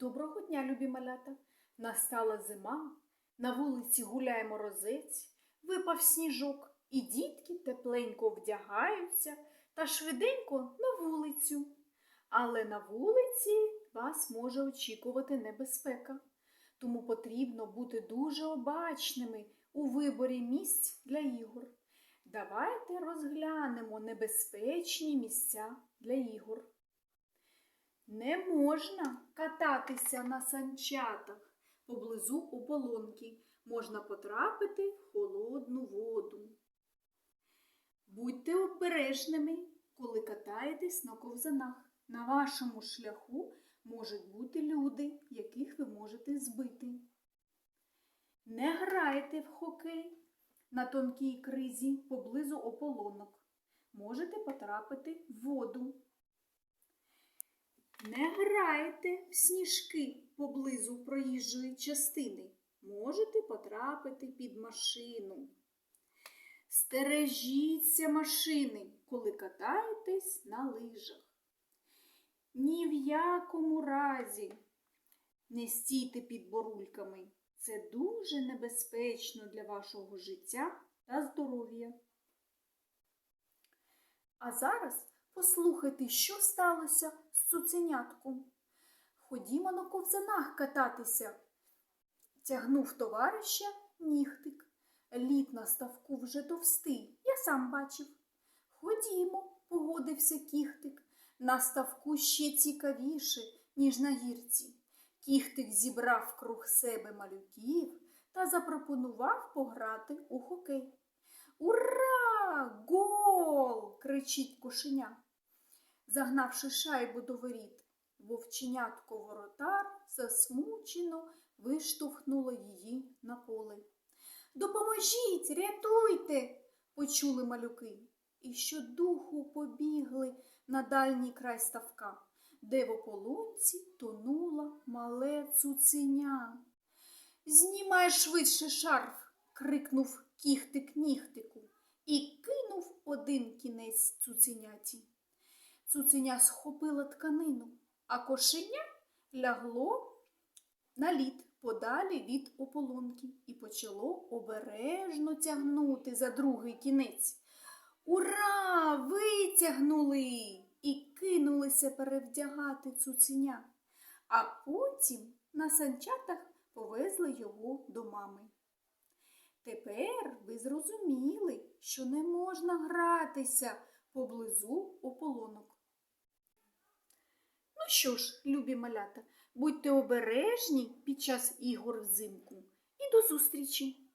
Доброго дня, любі малята! Настала зима, на вулиці гуляє морозець, випав сніжок, і дітки тепленько вдягаються та швиденько на вулицю. Але на вулиці вас може очікувати небезпека, тому потрібно бути дуже обачними у виборі місць для ігор. Давайте розглянемо небезпечні місця для ігор. Не можна кататися на санчатах поблизу ополонки. Можна потрапити в холодну воду. Будьте обережними, коли катаєтесь на ковзанах. На вашому шляху можуть бути люди, яких ви можете збити. Не грайте в хокей на тонкій кризі поблизу ополонок. Можете потрапити в воду. Не грайте в сніжки поблизу проїжджої частини. Можете потрапити під машину. Стережіться машини, коли катаєтесь на лижах. Ні в якому разі не стійте під борульками. Це дуже небезпечно для вашого життя та здоров'я. А зараз послухайте, що сталося з цуценятком. Ходімо на ковзанах кататися. Тягнув товариша нігтик. Лід на ставку вже товстий, я сам бачив. Ходімо, погодився кіхтик. На ставку ще цікавіше, ніж на гірці. Кіхтик зібрав круг себе малюків та запропонував пограти у хокей. Ура! Гол! кричить кошеня. Загнавши шайбу до воріт, вовченятко воротар засмучено виштовхнуло її на поле. Допоможіть, рятуйте, почули малюки, і щодуху побігли на дальній край ставка, де в ополонці тонуло мале цуценя. Знімай швидше шарф, крикнув кіхтик нігтику і кинув один кінець цуценяті. Цуценя схопила тканину, а кошеня лягло на лід подалі від ополонки і почало обережно тягнути за другий кінець. Ура! Витягнули і кинулися перевдягати цуценя, а потім на санчатах повезли його до мами. Тепер ви зрозуміли, що не можна гратися поблизу ополонок. Що ж, любі малята, будьте обережні під час ігор взимку і до зустрічі!